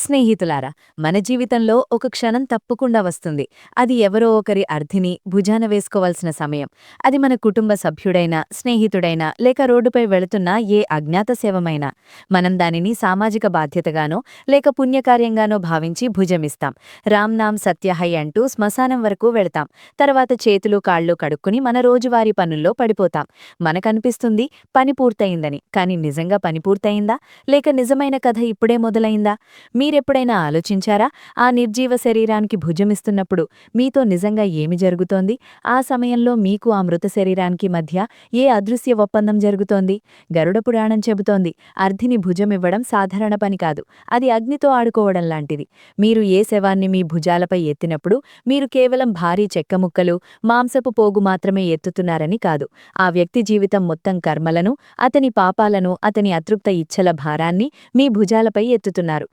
స్నేహితులారా మన జీవితంలో ఒక క్షణం తప్పకుండా వస్తుంది. అది ఎవరో ఒకరి అర్థిని భుజాన వేసుకోవాల్సిన సమయం. అది మన కుటుంబ సభ్యుడైనా స్నేహితుడైనా లేక రోడ్డుపై వెళుతున్న ఏ అజ్ఞాత సేవమైనా మనం దానిని సామాజిక బాధ్యతగానో లేక పుణ్యకార్యంగానో భావించి భుజమిస్తాం. రామ్ సత్యహై అంటూ శ్మశానం వరకు వెళతాం. తర్వాత చేతులు కాళ్ళు కడుక్కుని మన రోజువారీ పనుల్లో పడిపోతాం. మనకనిపిస్తుంది పని పూర్తయిందని. కాని నిజంగా పని పూర్తయిందా? లేక నిజమైన కథ ఇప్పుడే మొదలైందా? మీ మీరెప్పుడైనా ఆలోచించారా? ఆ నిర్జీవ శరీరానికి భుజమిస్తున్నప్పుడు మీతో నిజంగా ఏమి జరుగుతోంది? ఆ సమయంలో మీకు ఆ మృత శరీరానికి మధ్య ఏ అదృశ్య ఒప్పందం జరుగుతోంది? గరుడ పురాణం చెబుతోంది అర్ధిని భుజమివ్వడం సాధారణ పని కాదు అది అగ్నితో ఆడుకోవడం లాంటిది. మీరు ఏ శవాన్ని మీ భుజాలపై ఎత్తినప్పుడు మీరు కేవలం భారీ చెక్క ముక్కలు మాంసపు పోగు మాత్రమే ఎత్తుతున్నారని కాదు. ఆ వ్యక్తి జీవితం మొత్తం కర్మలను అతని పాపాలను అతని అతృప్త ఇచ్ఛల భారాన్ని మీ భుజాలపై ఎత్తుతున్నారు.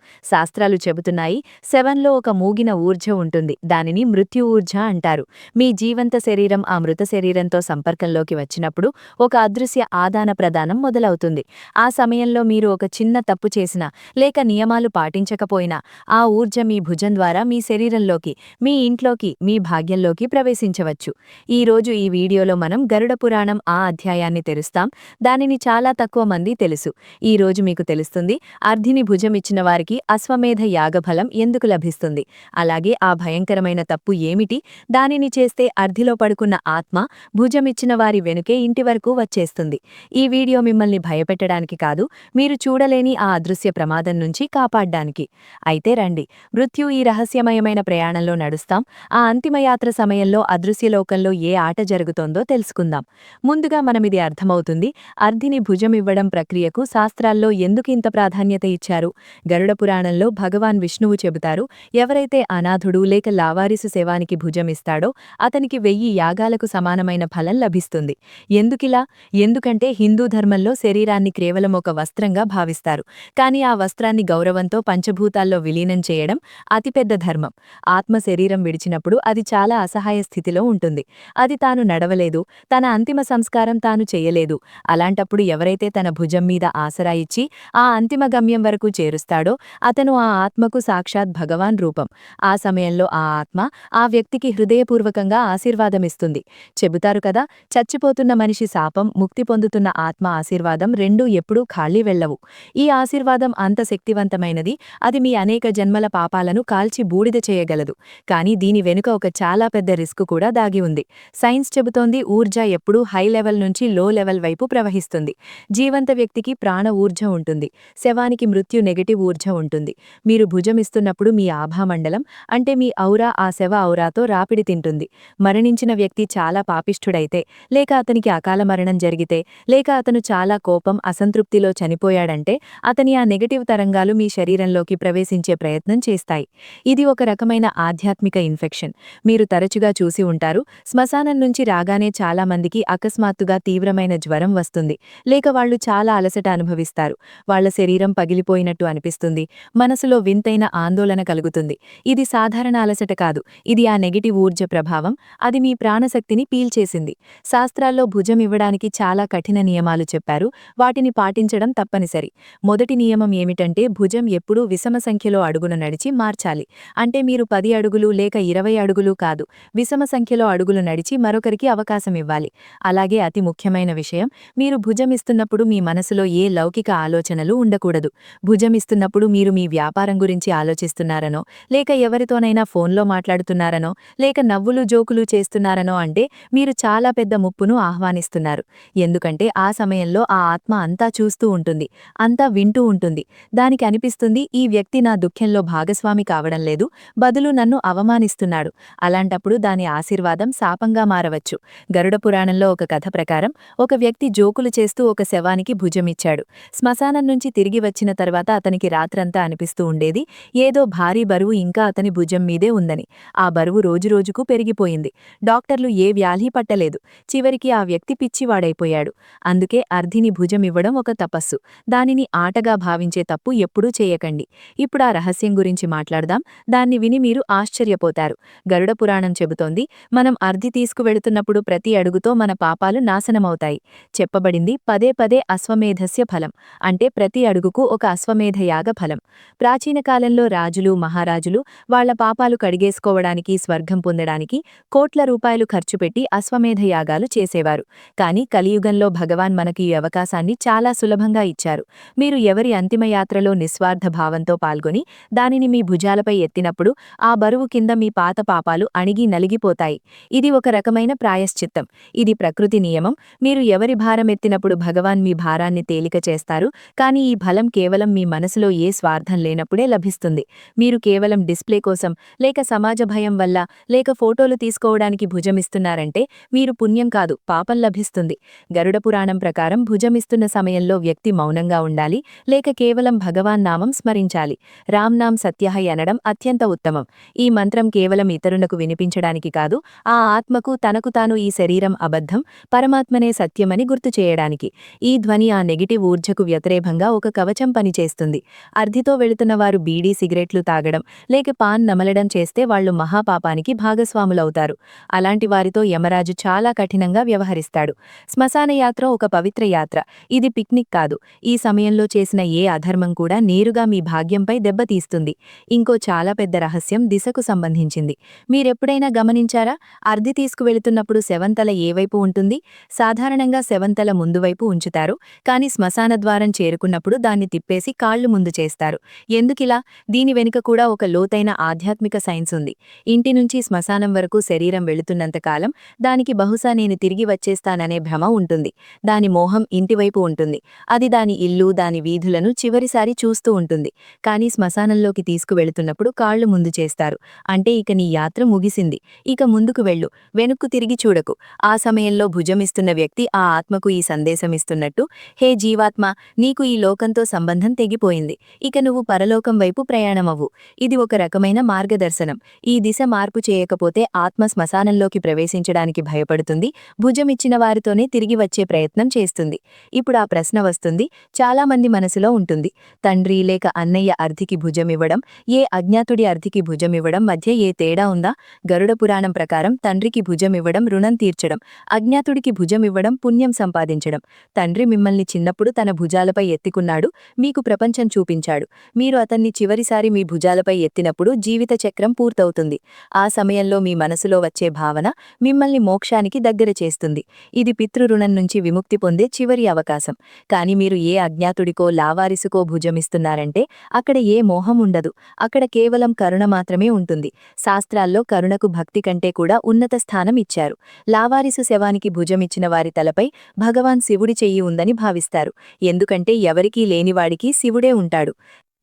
శాస్త్రాలు చెబుతున్నాయి సెవెన్లో ఒక మూగిన ఊర్జ ఉంటుంది దానిని మృత్యు ఊర్జ అంటారు. మీ జీవంత శరీరం ఆ మృత శరీరంతో సంపర్కంలోకి వచ్చినప్పుడు ఒక అదృశ్య ఆదాన ప్రదానం మొదలవుతుంది. ఆ సమయంలో మీరు ఒక చిన్న తప్పు చేసినా లేక నియమాలు పాటించకపోయినా ఆ ఊర్జ మీ భుజం ద్వారా మీ శరీరంలోకి మీ ఇంట్లోకి మీ భాగ్యంలోకి ప్రవేశించవచ్చు. ఈ రోజు ఈ వీడియోలో మనం గరుడ పురాణం ఆ అధ్యాయాన్ని తెరుస్తాం. దానిని చాలా తక్కువ మంది తెలుసు. ఈ రోజు మీకు తెలుస్తుంది అర్ధిని భుజం ఇచ్చిన వారికి అశ్వమేధ యాగఫలం ఎందుకు లభిస్తుంది? అలాగే ఆ భయంకరమైన తప్పు ఏమిటి? దానిని చేస్తే అర్ధిలో పడుకున్న ఆత్మ భుజమిచ్చిన వారి వెనుకే ఇంటి వరకు వచ్చేస్తుంది. ఈ వీడియో మిమ్మల్ని భయపెట్టడానికి కాదు మీరు చూడలేని ఆ అదృశ్య ప్రమాదం నుంచి కాపాడ్డానికి. అయితే రండి మృత్యు ఈ రహస్యమయమైన ప్రయాణంలో నడుస్తాం. ఆ అంతిమయాత్ర సమయంలో అదృశ్యలోకంలో ఏ ఆట జరుగుతోందో తెలుసుకుందాం. ముందుగా మనమిది అర్థమవుతుంది అర్ధిని భుజమివ్వడం ప్రక్రియకు శాస్త్రాల్లో ఎందుకు ఇంత ప్రాధాన్యత ఇచ్చారు? గరుడ పురాణంలో భగవాన్ విష్ణువు చెబుతారు ఎవరైతే అనాథుడు లేక లావారిసు సేవానికి భుజమిస్తాడో అతనికి వెయ్యి యాగాలకు సమానమైన ఫలం లభిస్తుంది. ఎందుకిలా? ఎందుకంటే హిందూ ధర్మంలో శరీరాన్ని కేవలం ఒక వస్త్రంగా భావిస్తారు. కాని ఆ వస్త్రాన్ని గౌరవంతో పంచభూతాల్లో విలీనం చేయడం అతిపెద్ద ధర్మం. ఆత్మ శరీరం విడిచినప్పుడు అది చాలా అసహాయ స్థితిలో ఉంటుంది. అది తాను నడవలేదు తన అంతిమ సంస్కారం తాను చేయలేదు. అలాంటప్పుడు ఎవరైతే తన భుజం మీద ఆసరా ఇచ్చి ఆ అంతిమ గమ్యం వరకు చేరుస్తాడో అతను ఆ ఆత్మకు సాక్షాత్ భగవాన్ రూపం. ఆ సమయంలో ఆ ఆత్మ ఆ వ్యక్తికి హృదయపూర్వకంగా ఆశీర్వాదమిస్తుంది. చెబుతారు కదా చచ్చిపోతున్న మనిషి శాపం ముక్తి పొందుతున్న ఆత్మ ఆశీర్వాదం రెండూ ఎప్పుడూ ఖాళీ వెళ్ళవు ఈ ఆశీర్వాదం అంత శక్తివంతమైనది అది మీ అనేక జన్మల పాపాలను కాల్చి బూడిద చేయగలదు. కానీ దీని వెనుక ఒక చాలా పెద్ద రిస్క్ కూడా దాగి ఉంది. సైన్స్ చెబుతోంది ఊర్జ ఎప్పుడూ హై లెవెల్ నుంచి లో లెవెల్ వైపు ప్రవహిస్తుంది. జీవంత వ్యక్తికి ప్రాణ ఊర్జ ఉంటుంది. శవానికి మృత్యు నెగటివ్ ఊర్జ ఉంటుంది. మీరు భుజమిస్తున్నప్పుడు మీ ఆభామండలం అంటే మీ ఔరా ఆ శవ ఔరాతో రాపిడి తింటుంది. మరణించిన వ్యక్తి చాలా పాపిష్ఠుడైతే లేక అతనికి అకాల మరణం జరిగితే లేక అతను చాలా కోపం అసంతృప్తిలో చనిపోయాడంటే అతని ఆ నెగటివ్ తరంగాలు మీ శరీరంలోకి ప్రవేశించే ప్రయత్నం చేస్తాయి. ఇది ఒక రకమైన ఆధ్యాత్మిక ఇన్ఫెక్షన్. మీరు తరచుగా చూసి ఉంటారు శ్మశానం నుంచి రాగానే చాలా మందికి అకస్మాత్తుగా తీవ్రమైన జ్వరం వస్తుంది లేక వాళ్ళు చాలా అలసట అనుభవిస్తారు. వాళ్ళ శరీరం పగిలిపోయినట్టు అనిపిస్తుంది. మనసులో వింతైన ఆందోళన కలుగుతుంది. ఇది సాధారణ అలసట కాదు. ఇది ఆ నెగిటివ్ ఊర్జ ప్రభావం. అది మీ ప్రాణశక్తిని పీల్చేసింది. శాస్త్రాల్లో భుజం ఇవ్వడానికి చాలా కఠిన నియమాలు చెప్పారు. వాటిని పాటించడం తప్పనిసరి. మొదటి నియమం ఏమిటంటే భుజం ఎప్పుడూ విషమ సంఖ్యలో అడుగున నడిచి మార్చాలి. అంటే మీరు పది అడుగులు లేక ఇరవై అడుగులు కాదు. విషమ సంఖ్యలో అడుగులు నడిచి మరొకరికి అవకాశం ఇవ్వాలి. అలాగే అతి ముఖ్యమైన విషయం మీరు భుజమిస్తున్నప్పుడు మీ మనసులో ఏ లౌకిక ఆలోచనలు ఉండకూడదు. భుజమిస్తున్నప్పుడు మీరు మీ వ్యాపారం గురించి ఆలోచిస్తున్నారనో లేక ఎవరితోనైనా ఫోన్లో మాట్లాడుతున్నారనో లేక నవ్వులు జోకులు చేస్తున్నారనో అంటే మీరు చాలా పెద్ద ముప్పును ఆహ్వానిస్తున్నారు. ఎందుకంటే ఆ సమయంలో ఆ ఆత్మ అంతా చూస్తూ ఉంటుంది అంతా వింటూ ఉంటుంది. దానికి అనిపిస్తుంది ఈ వ్యక్తి నా దుఃఖంలో భాగస్వామి కావడం లేదు బదులు నన్ను అవమానిస్తున్నాడు. అలాంటప్పుడు దాని ఆశీర్వాదం శాపంగా మారవచ్చు. గరుడ పురాణంలో ఒక కథ ప్రకారం ఒక వ్యక్తి జోకులు చేస్తూ ఒక శవానికి భుజమిచ్చాడు. శ్మశానం నుంచి తిరిగి వచ్చిన తర్వాత అతనికి రాత్రంతా అనిపిస్తూ ఉండేది. ఏదో భారీ బరువు ఇంకా అతని భుజం మీదే ఉందని. ఆ బరువు రోజురోజుకు పెరిగిపోయింది. డాక్టర్లు ఏ వ్యాధి పట్టలేదు. చివరికి ఆ వ్యక్తి పిచ్చివాడైపోయాడు. అందుకే అర్ధిని భుజమివ్వడం ఒక తపస్సు. దానిని ఆటగా భావించే తప్పు ఎప్పుడూ చేయకండి. ఇప్పుడు ఆ రహస్యం గురించి మాట్లాడదాం. దాన్ని విని మీరు ఆశ్చర్యపోతారు. గరుడ పురాణం చెబుతోంది మనం అర్ధి తీసుకువెళుతున్నప్పుడు ప్రతి అడుగుతో మన పాపాలు నాశనమవుతాయి. చెప్పబడింది పదే పదే అశ్వమేధస్య ఫలం. అంటే ప్రతి అడుగుకు ఒక అశ్వమేధయాగ ఫలం. ప్రాచీన కాలంలో రాజులు మహారాజులు వాళ్ళ పాపాలు కడిగేసుకోవడానికి స్వర్గం పొందడానికి కోట్ల రూపాయలు ఖర్చు పెట్టి అశ్వమేధ యాగాలు చేసేవారు. కాని కలియుగంలో భగవాన్ మనకి ఈ అవకాశాన్ని చాలా సులభంగా ఇచ్చారు. మీరు ఎవరి అంతిమయాత్రలో నిస్వార్థ భావంతో పాల్గొని దానిని మీ భుజాలపై ఎత్తినప్పుడు ఆ బరువు కింద మీ పాత పాపాలు అణిగి నలిగిపోతాయి. ఇది ఒక రకమైన ప్రాయశ్చిత్తం. ఇది ప్రకృతి నియమం. మీరు ఎవరి భారం ఎత్తినప్పుడు భగవాన్ మీ భారాన్ని తేలిక చేస్తారు. కానీ ఈ బలం కేవలం మీ మనసులో ఏ స్వార్థం లేనప్పుడే లభిస్తుంది. మీరు కేవలం డిస్ప్లే కోసం లేక సమాజ భయం వల్ల లేక ఫోటోలు తీసుకోవడానికి భుజమిస్తున్నారంటే మీరు పుణ్యం కాదు పాపం లభిస్తుంది. గరుడ పురాణం ప్రకారం భుజమిస్తున్న సమయంలో వ్యక్తి మౌనంగా ఉండాలి లేక కేవలం భగవాన్ నామం స్మరించాలి. రామ్ నామ్ సత్యహై అనడం అత్యంత ఉత్తమం. ఈ మంత్రం కేవలం ఇతరులకు వినిపించడానికి కాదు ఆ ఆత్మకు తనకు తాను ఈ శరీరం అబద్ధం పరమాత్మనే సత్యమని గుర్తు చేయడానికి. ఈ ధ్వని ఆ నెగిటివ్ ఊర్జకు వ్యతిరేకంగా ఒక కవచం పనిచేస్తుంది. అర్ధితో వెళుతున్న వారు బీడీ సిగరెట్లు తాగడం లేక పాన్ నమలడం చేస్తే వాళ్ళు మహాపాపానికి భాగస్వాములవుతారు. అలాంటి వారితో యమరాజు చాలా కఠినంగా వ్యవహరిస్తాడు. శ్మశానయాత్ర ఒక పవిత్ర యాత్ర. ఇది పిక్నిక్ కాదు. ఈ సమయంలో చేసిన ఏ అధర్మం కూడా నేరుగా మీ భాగ్యంపై దెబ్బతీస్తుంది. ఇంకో చాలా పెద్ద రహస్యం దిశకు సంబంధించింది. మీరెప్పుడైనా గమనించారా? అర్ధి తీసుకువెళుతున్నప్పుడు శవంతల ఏవైపు ఉంటుంది? సాధారణంగా శవంతల ముందువైపు ఉంచుతారు. కాని శ్మశాన ద్వారం చేరుకున్నప్పుడు దాన్ని తిప్పేసి కాళ్ళు ముందు చేస్తారు. ఎందుకిలా? దీని వెనుక కూడా ఒక లోతైన ఆధ్యాత్మిక సైన్స్ ఉంది. ఇంటి నుంచి శ్మశానం వరకు శరీరం వెళుతున్నంతకాలం దానికి బహుశా నేను తిరిగి వచ్చేస్తాననే భ్రమ ఉంటుంది. దాని మోహం ఇంటివైపు ఉంటుంది. అది దాని ఇల్లు దాని వీధులను చివరిసారి చూస్తూ ఉంటుంది. కానీ శ్మశానంలోకి తీసుకువెళుతున్నప్పుడు కాళ్ళు ముందు చేస్తారు. అంటే ఇక నీ యాత్ర ముగిసింది. ఇక ముందుకు వెళ్ళు. వెనుక్కు తిరిగి చూడకు. ఆ సమయంలో భుజమిస్తున్న వ్యక్తి ఆ ఆత్మకు ఈ సందేశమిస్తున్నట్టు హే జీవాత్మ నీకు ఈ లోకంతో సంబంధం తెగిపోయింది. ఇక నువ్వు పరలోకం వైపు ప్రయాణమవ్వు ఇది ఒక రకమైన మార్గదర్శనం. ఈ దిశ మార్పు చేయకపోతే ఆత్మ శ్మశానంలోకి ప్రవేశించడానికి భయపడుతుంది భుజమిచ్చిన వారితోనే తిరిగి వచ్చే ప్రయత్నం చేస్తుంది. ఇప్పుడు ఆ ప్రశ్న వస్తుంది చాలామంది మనసులో ఉంటుంది. తండ్రి లేక అన్నయ్య అర్థికి భుజమివ్వడం ఏ అజ్ఞాతుడి అర్థికి భుజమివ్వడం మధ్య ఏ తేడా ఉందా? గరుడ పురాణం ప్రకారం తండ్రికి భుజమివ్వడం రుణం తీర్చడం అజ్ఞాతుడికి భుజమివ్వడం పుణ్యం సంపాదించడం. తండ్రి మిమ్మల్ని చిన్నప్పుడు తన భుజాలపై ఎత్తుకున్నాడు మీకు ప్రపంచం చూపించాడు. మీరు అతన్ని చివరిసారి మీ భుజాలపై ఎత్తినప్పుడు జీవిత చక్రం పూర్తవుతుంది. ఆ సమయంలో మీ మనసులో వచ్చే భావన మిమ్మల్ని మోక్షానికి దగ్గర చేస్తుంది. ఇది పితృరుణం నుంచి విముక్తి పొందే చివరి అవకాశం. కాని మీరు ఏ అజ్ఞాతుడికో లావారిసుకో భుజమిస్తున్నారంటే అక్కడ ఏ మోహం ఉండదు. అక్కడ కేవలం కరుణ మాత్రమే ఉంటుంది. శాస్త్రాల్లో కరుణకు భక్తి కంటే కూడా ఉన్నత స్థానం ఇచ్చారు. లావారిసు శవానికి భుజమిచ్చిన వారి తలపై భగవాన్ శివుడి చెయ్యి ఉందని భావిస్తారు. ఎందుకంటే ఎవరికీ లేనివాడికి శివుడే ఉంటాడు.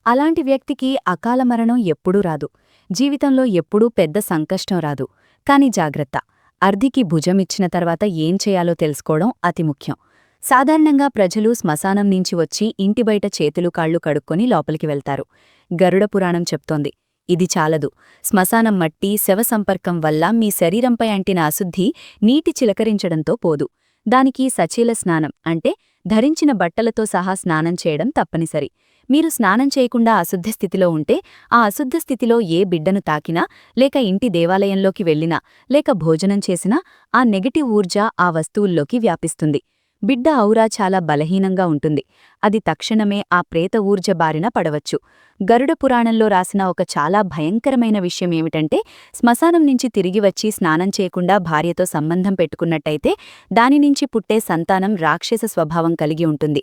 అలాంటి వ్యక్తికి అకాల మరణం ఎప్పుడూ రాదు. జీవితంలో ఎప్పుడూ పెద్ద సంకష్టం రాదు. కాని జాగ్రత్త. అర్ధికి భుజమిచ్చిన తర్వాత ఏం చేయాలో తెలుసుకోవడం అతి ముఖ్యం. సాధారణంగా ప్రజలు శ్మశానం నుంచి వచ్చి ఇంటి బయట చేతులు కాళ్ళు కడుక్కొని లోపలికి వెళ్తారు. గరుడ పురాణం చెప్తోంది. ఇది చాలదు. శ్మశానం మట్టి శవ సంపర్కం వల్ల మీ శరీరంపై అంటిన అశుద్ధి నీటి చిలకరించడంతో పోదు. దానికి సచీల స్నానం అంటే ధరించిన బట్టలతో సహా స్నానం చేయడం తప్పనిసరి. మీరు స్నానం చేయకుండా అశుద్ధ స్థితిలో ఉంటే ఆ అశుద్ధ స్థితిలో ఏ బిడ్డను తాకినా లేక ఇంటి దేవాలయంలోకి వెళ్ళినా లేక భోజనం చేసినా ఆ నెగటివ్ ఊర్జ ఆ వస్తువుల్లోకి వ్యాపిస్తుంది. బిడ్డ ఔరా చాలా బలహీనంగా ఉంటుంది. అది తక్షణమే ఆ ప్రేత ఊర్జ బారిన పడవచ్చు. గరుడ పురాణంలో రాసిన ఒక చాలా భయంకరమైన విషయం ఏమిటంటే శ్మశానం నుంచి తిరిగి వచ్చి స్నానం చేయకుండా భార్యతో సంబంధం పెట్టుకున్నట్టయితే దాని నుంచి పుట్టే సంతానం రాక్షస స్వభావం కలిగి ఉంటుంది.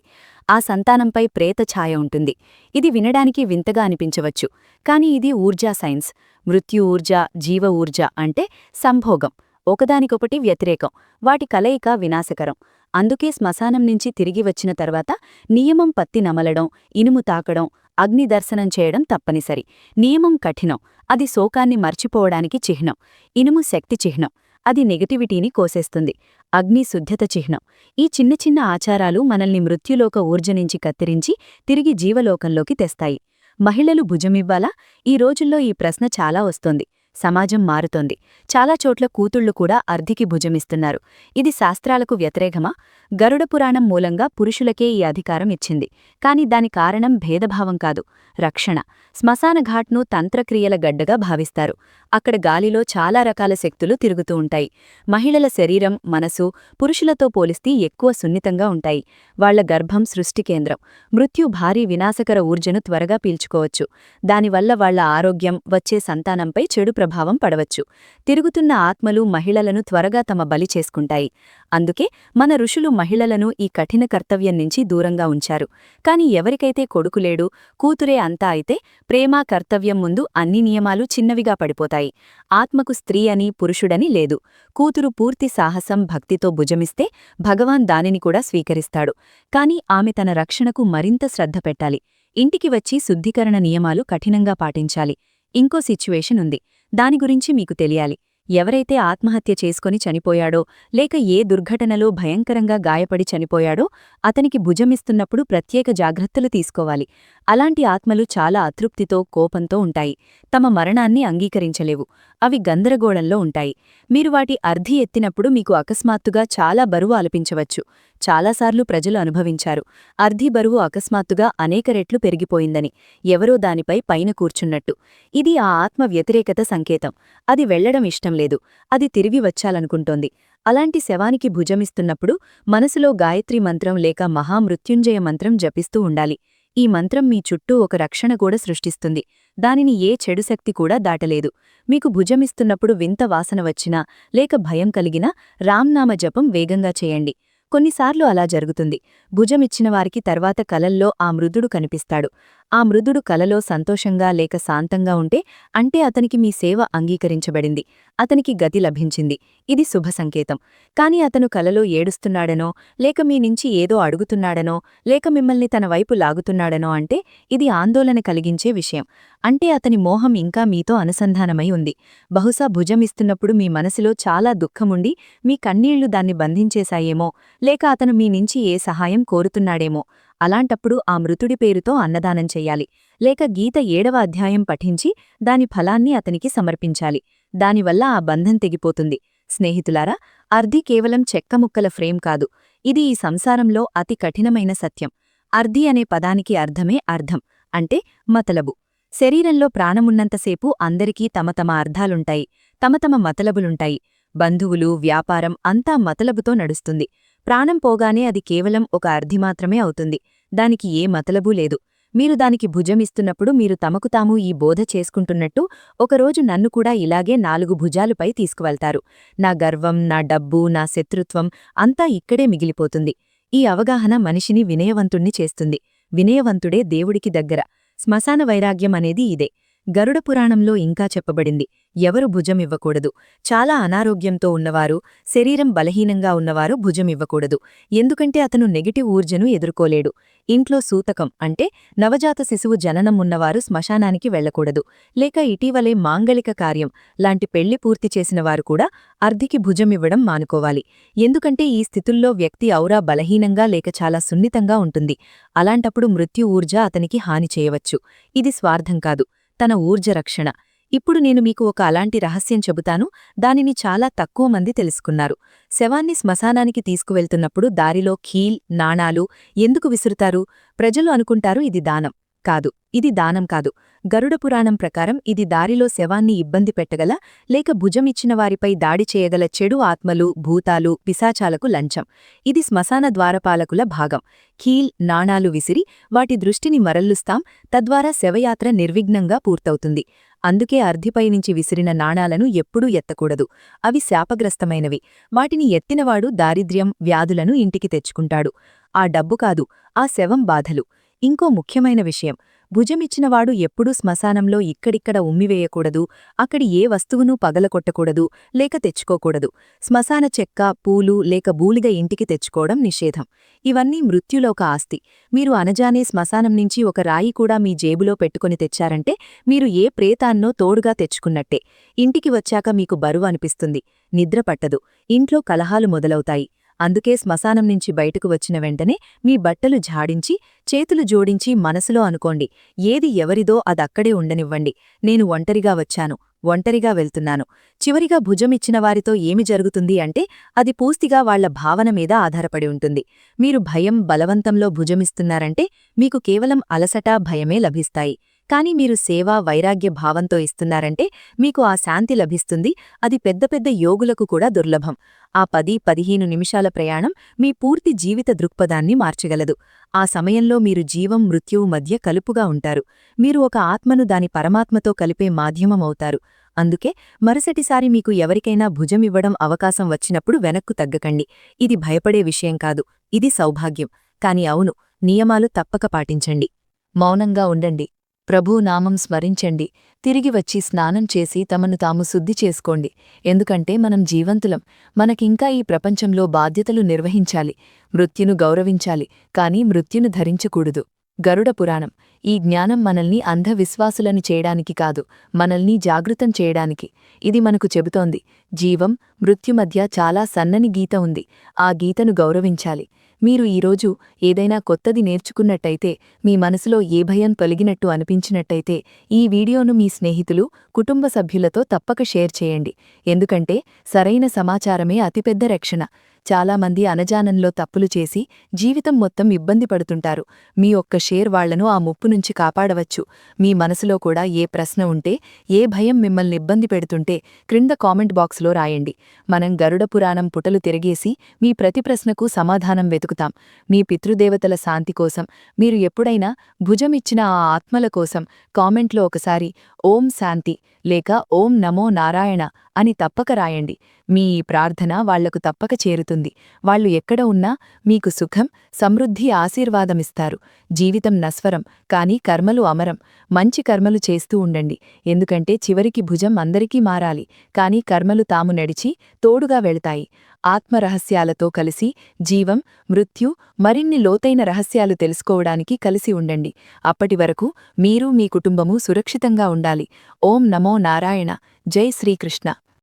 ఆ సంతానంపై ప్రేత ఛాయ ఉంటుంది. ఇది వినడానికి వింతగా అనిపించవచ్చు. కాని ఇది ఊర్జా సైన్స్. మృత్యు ఊర్జ జీవ ఊర్జ అంటే సంభోగం. ఒకదానికొకటి వ్యతిరేకం. వాటి కలయిక వినాశకరం. అందుకే శ్మశానం నుంచి తిరిగి వచ్చిన తర్వాత నియమం పత్తి నమలడం ఇనుము తాకడం అగ్ని దర్శనం చేయడం తప్పనిసరి. నియమం కఠినం. అది శోకాన్ని మర్చిపోవడానికి చిహ్నం. ఇనుము శక్తి చిహ్నం. అది నెగటివిటీని కోసేస్తుంది. అగ్ని శుద్ధత చిహ్నం. ఈ చిన్న చిన్న ఆచారాలు మనల్ని మృత్యులోక ఊర్జ నుంచి కత్తిరించి తిరిగి జీవలోకంలోకి తెస్తాయి. మహిళలు భుజమివ్వాలా? ఈ రోజుల్లో ఈ ప్రశ్న చాలా వస్తోంది. సమాజం మారుతోంది. చాలా చోట్ల కూతుళ్ళు కూడా అర్ధికి భుజమిస్తున్నారు. ఇది శాస్త్రాలకు వ్యతిరేకమా? గరుడ పురాణం మూలంగా పురుషులకే ఈ అధికారం ఇచ్చింది. కాని దాని కారణం భేదభావం కాదు. రక్షణ. శ్మశానఘాట్ను తంత్రక్రియల గడ్డగా భావిస్తారు. అక్కడ గాలిలో చాలా రకాల శక్తులు తిరుగుతూ ఉంటాయి. మహిళల శరీరం మనసు పురుషులతో పోలిస్తే ఎక్కువ సున్నితంగా ఉంటాయి. వాళ్ళ గర్భం సృష్టి కేంద్రం. మృత్యు భారీ వినాశకర ఊర్జను త్వరగా పీల్చుకోవచ్చు. దానివల్ల వాళ్ళ ఆరోగ్యం వచ్చే సంతానంపై చెడు ప్రభావం పడవచ్చు. తిరుగుతున్న ఆత్మలు మహిళలను త్వరగా తమ బలి చేసుకుంటాయి. అందుకే మన ఋషులు మహిళలను ఈ కఠిన కర్తవ్యం నుంచి దూరంగా ఉంచారు. కాని ఎవరికైతే కొడుకులేడు కూతురే అంతా అయితే ప్రేమ కర్తవ్యం ముందు అన్ని నియమాలు చిన్నవిగా పడిపోతాయి. ఆత్మకు స్త్రీ అని పురుషుడని లేదు. కూతురు పూర్తి సాహసం భక్తితో భుజమిస్తే భగవాన్ దానిని కూడా స్వీకరిస్తాడు. కాని ఆమె తన రక్షణకు మరింత శ్రద్ధ పెట్టాలి. ఇంటికి వచ్చి శుద్ధీకరణ నియమాలు కఠినంగా పాటించాలి. ఇంకో సిచ్యువేషన్ ఉంది. దాని గురించి మీకు తెలియాలి. ఎవరైతే ఆత్మహత్య చేసుకొని చనిపోయాడో లేక ఏ దుర్ఘటనలో భయంకరంగా గాయపడి చనిపోయాడో అతనికి భుజమిస్తున్నప్పుడు ప్రత్యేక జాగ్రత్తలు తీసుకోవాలి. అలాంటి ఆత్మలు చాలా అతృప్తితో కోపంతో ఉంటాయి. తమ మరణాన్ని అంగీకరించలేవు. అవి గందరగోళంలో ఉంటాయి. మీరు వాటి అర్ధి ఎత్తినప్పుడు మీకు అకస్మాత్తుగా చాలా బరువు అలపించవచ్చు. చాలాసార్లు ప్రజలు అనుభవించారు. అర్ధి బరువు అకస్మాత్తుగా అనేక రెట్లు పెరిగిపోయిందని ఎవరో దానిపై పైన కూర్చున్నట్టు. ఇది ఆ ఆత్మ వ్యతిరేకత సంకేతం. అది వెళ్ళడం ఇష్టం లేదు. అది తిరిగి వచ్చాలనుకుంటోంది. అలాంటి శవానికి భుజమిస్తున్నప్పుడు మనసులో గాయత్రి మంత్రం లేక మహామృత్యుంజయ మంత్రం జపిస్తూ ఉండాలి. ఈ మంత్రం మీ చుట్టూ ఒక రక్షణ కూడా సృష్టిస్తుంది. దానిని ఏ చెడు శక్తి కూడా దాటలేదు. మీకు భుజమిస్తున్నప్పుడు వింత వాసన వచ్చినా లేక భయం కలిగినా రామ్నామ జపం వేగంగా చేయండి. కొన్నిసార్లు అలా జరుగుతుంది. భుజమిచ్చిన వారికి తర్వాత కలల్లో ఆ మృదుడు కనిపిస్తాడు. ఆ మృదుడు కలలో సంతోషంగా లేక శాంతంగా ఉంటే అంటే అతనికి మీ సేవ అంగీకరించబడింది. అతనికి గతి లభించింది. ఇది శుభ సంకేతం. కాని అతను కలలో ఏడుస్తున్నాడనో లేక మీ నుంచి ఏదో అడుగుతున్నాడనో లేక మిమ్మల్ని తన వైపు లాగుతున్నాడనో అంటే ఇది ఆందోళన కలిగించే విషయం. అంటే అతని మోహం ఇంకా మీతో అనుసంధానమై ఉంది. బహుశా భుజమిస్తున్నప్పుడు మీ మనసులో చాలా దుఃఖముండి మీ కన్నీళ్ళు దాన్ని బంధించేశాయేమో లేక అతను మీ నుంచి ఏ సహాయం కోరుతున్నాడేమో. అలాంటప్పుడు ఆ మృతుడి పేరుతో అన్నదానం చెయ్యాలి లేక గీత ఏడవ అధ్యాయం పఠించి దాని ఫలాన్ని అతనికి సమర్పించాలి. దానివల్ల ఆ బంధం తెగిపోతుంది. స్నేహితులారా అర్ధి కేవలం చెక్కముక్కల ఫ్రేమ్ కాదు. ఇది ఈ సంసారంలో అతి కఠినమైన సత్యం. అర్ధి అనే పదానికి అర్థమే అర్థం. అంటే మతలబు. శరీరంలో ప్రాణమున్నంతసేపు అందరికీ తమ తమ అర్థాలుంటాయి. తమ తమ మతలబులుంటాయి. బంధువులు వ్యాపారం అంతా మతలబుతో నడుస్తుంది. ప్రాణం పోగానే అది కేవలం ఒక అర్ధి మాత్రమే అవుతుంది. దానికి ఏ మతలబూ లేదు. మీరు దానికి భుజమిస్తున్నప్పుడు మీరు తమకు తాము ఈ బోధ చేసుకుంటున్నట్టు ఒకరోజు నన్ను కూడా ఇలాగే నాలుగు భుజాలుపై తీసుకువెళ్తారు. నా గర్వం నా డబ్బు నా శత్రుత్వం అంతా ఇక్కడే మిగిలిపోతుంది. ఈ అవగాహన మనిషిని వినయవంతుణ్ణి చేస్తుంది. వినయవంతుడే దేవుడికి దగ్గర. శ్మశాన వైరాగ్యం అనేది ఇదే. గరుడ పురాణంలో ఇంకా చెప్పబడింది. ఎవరు భుజమివ్వకూడదు. చాలా అనారోగ్యంతో ఉన్నవారు శరీరం బలహీనంగా ఉన్నవారు భుజమివ్వకూడదు. ఎందుకంటే అతను నెగిటివ్ ఊర్జను ఎదుర్కోలేడు. ఇంట్లో సూతకం అంటే నవజాత శిశువు జననం ఉన్నవారు శ్మశానానికి వెళ్ళకూడదు లేక ఇటీవలే మాంగళిక కార్యం లాంటి పెళ్ళి పూర్తి చేసినవారు కూడా అర్ధికి భుజమివ్వడం మానుకోవాలి. ఎందుకంటే ఈ స్థితుల్లో వ్యక్తి ఔరా బలహీనంగా లేక చాలా సున్నితంగా ఉంటుంది. అలాంటప్పుడు మృత్యు ఊర్జ అతనికి హాని చేయవచ్చు. ఇది స్వార్థం కాదు. తన ఊర్జ రక్షణ ఇప్పుడు నేను మీకు ఒక అలాంటి రహస్యం చెబుతాను. దానిని చాలా తక్కువ మంది తెలుసుకున్నారు. శవాన్ని శ్మశానానికి తీసుకువెళ్తున్నప్పుడు దారిలో ఖీల్ నాణాలు ఎందుకు విసురుతారు? ప్రజలు అనుకుంటారు ఇది దానం కాదు. ఇది దానం కాదు. గరుడ పురాణం ప్రకారం ఇది దారిలో శవాన్ని ఇబ్బంది పెట్టగల లేక భుజమిచ్చిన వారిపై దాడి చేయగల చెడు ఆత్మలు భూతాలు పిశాచాలకు లంచం. ఇది శ్మశాన ద్వారపాలకుల భాగం. కీల్ నాణాలు విసిరి వాటి దృష్టిని మరల్లుస్తాం తద్వారా శవయాత్ర నిర్విఘ్నంగా పూర్తవుతుంది. అందుకే అర్ధిపై నుంచి విసిరిన నాణాలను ఎప్పుడూ ఎత్తకూడదు. అవి శాపగ్రస్తమైనవి. వాటిని ఎత్తినవాడు దారిద్ర్యం వ్యాధులను ఇంటికి తెచ్చుకుంటాడు. ఆ డబ్బు కాదు ఆ శవం బాధలు. ఇంకో ముఖ్యమైన విషయం. భుజమిచ్చినవాడు ఎప్పుడూ శ్మశానంలో ఇక్కడిక్కడ ఉమ్మివేయకూడదు అక్కడి ఏ వస్తువునూ పగలకొట్టకూడదు లేక తెచ్చుకోకూడదు. శ్మశాన చెక్క పూలు లేక బూలిగ ఇంటికి తెచ్చుకోవడం నిషేధం. ఇవన్నీ మృత్యులోక ఆస్తి. మీరు అనజానే శ్మశానం నుంచి ఒక రాయి కూడా మీ జేబులో పెట్టుకుని తెచ్చారంటే మీరు ఏ ప్రేతాన్నో తోడుగా తెచ్చుకున్నట్టే. ఇంటికి వచ్చాక మీకు బరువు అనిపిస్తుంది. నిద్ర పట్టదు. ఇంట్లో కలహాలు మొదలవుతాయి. అందుకే శ్మశానం నుంచి బయటకు వచ్చిన వెంటనే మీ బట్టలు ఝాడించి చేతులు జోడించి మనసులో అనుకోండి. ఏది ఎవరిదో అదక్కడే ఉండనివ్వండి. నేను ఒంటరిగా వచ్చాను ఒంటరిగా వెళ్తున్నాను. చివరిగా భుజమిచ్చిన వారితో ఏమి జరుగుతుంది అంటే అది పూర్తిగా వాళ్ళ భావన మీద ఆధారపడి ఉంటుంది. మీరు భయం బలవంతంలో భుజమిస్తున్నారంటే మీకు కేవలం అలసట భయమే లభిస్తాయి. కానీ మీరు సేవా వైరాగ్య భావంతో ఇస్తున్నారంటే మీకు ఆ శాంతి లభిస్తుంది. అది పెద్ద పెద్ద యోగులకు కూడా దుర్లభం. ఆ పది పదిహేను నిమిషాల ప్రయాణం మీ పూర్తి జీవిత దృక్పథాన్ని మార్చగలదు. ఆ సమయంలో మీరు జీవం మృత్యువు మధ్య కలుపుగా ఉంటారు. మీరు ఒక ఆత్మను దాని పరమాత్మతో కలిపే మాధ్యమమవుతారు అందుకే మరుసటిసారి మీకు ఎవరికైనా భుజమివ్వడం అవకాశం వచ్చినప్పుడు వెనక్కు తగ్గకండి. ఇది భయపడే విషయం కాదు. ఇది సౌభాగ్యం. కాని అవును నియమాలు తప్పక పాటించండి. మౌనంగా ఉండండి. ప్రభూనామం స్మరించండి. తిరిగి వచ్చి స్నానం చేసి తమను తాము శుద్ధి చేసుకోండి. ఎందుకంటే మనం జీవంతులం. మనకింకా ఈ ప్రపంచంలో బాధ్యతలు నిర్వహించాలి. మృత్యును గౌరవించాలి. కాని మృత్యును ధరించకూడదు. గరుడ పురాణం. ఈ జ్ఞానం మనల్ని అంధవిశ్వాసులను చేయడానికి కాదు మనల్ని జాగృతం చేయడానికి. ఇది మనకు చెబుతోంది జీవం మృత్యుమధ్య చాలా సన్నని గీత ఉంది ఆ గీతను గౌరవించాలి. మీరు ఈరోజు ఏదైనా కొత్తది నేర్చుకున్నట్టయితే మీ మనసులో ఏ భయం తొలగినట్టు అనిపించినట్టయితే ఈ వీడియోను మీ స్నేహితులు కుటుంబ సభ్యులతో తప్పక షేర్ చేయండి. ఎందుకంటే సరైన సమాచారమే అతిపెద్ద రక్షణ. చాలామంది అనజానంలో తప్పులు చేసి జీవితం మొత్తం ఇబ్బంది పడుతుంటారు. మీ ఒక్క షేర్ వాళ్ళను ఆ ముప్పు నుంచి కాపాడవచ్చు. మీ మనసులో కూడా ఏ ప్రశ్న ఉంటే ఏ భయం మిమ్మల్ని ఇబ్బంది పెడుతుంటే క్రింద కామెంట్ బాక్స్లో రాయండి. మనం గరుడ పురాణం పుటలు తిరిగేసి మీ ప్రతి ప్రశ్నకు సమాధానం వెతుకుతాం. మీ పితృదేవతల శాంతి కోసం మీరు ఎప్పుడైనా భుజమిచ్చిన ఆ ఆత్మల కోసం కామెంట్లో ఒకసారి ఓం శాంతి లేక ఓం నమో నారాయణ అని తప్పక రాయండి. మీ ఈ ప్రార్థన వాళ్ళకు తప్పక చేరుతుంది. వాళ్ళు ఎక్కడ ఉన్నా మీకు సుఖం సమృద్ధి ఆశీర్వాదమిస్తారు. జీవితం నస్వరం కాని కర్మలు అమరం. మంచి కర్మలు చేస్తూ ఉండండి. ఎందుకంటే చివరికి భుజం అందరికీ మారాలి. కాని కర్మలు తాము నడిచి తోడుగా వెళతాయి. ఆత్మరహస్యాలతో కలిసి జీవం మృత్యు మరిన్ని లోతైన రహస్యాలు తెలుసుకోవడానికి కలిసి ఉండండి. అప్పటి వరకు మీరు మీ కుటుంబము సురక్షితంగా ఉండాలి. ఓం నమో నారాయణ. జై శ్రీకృష్ణ.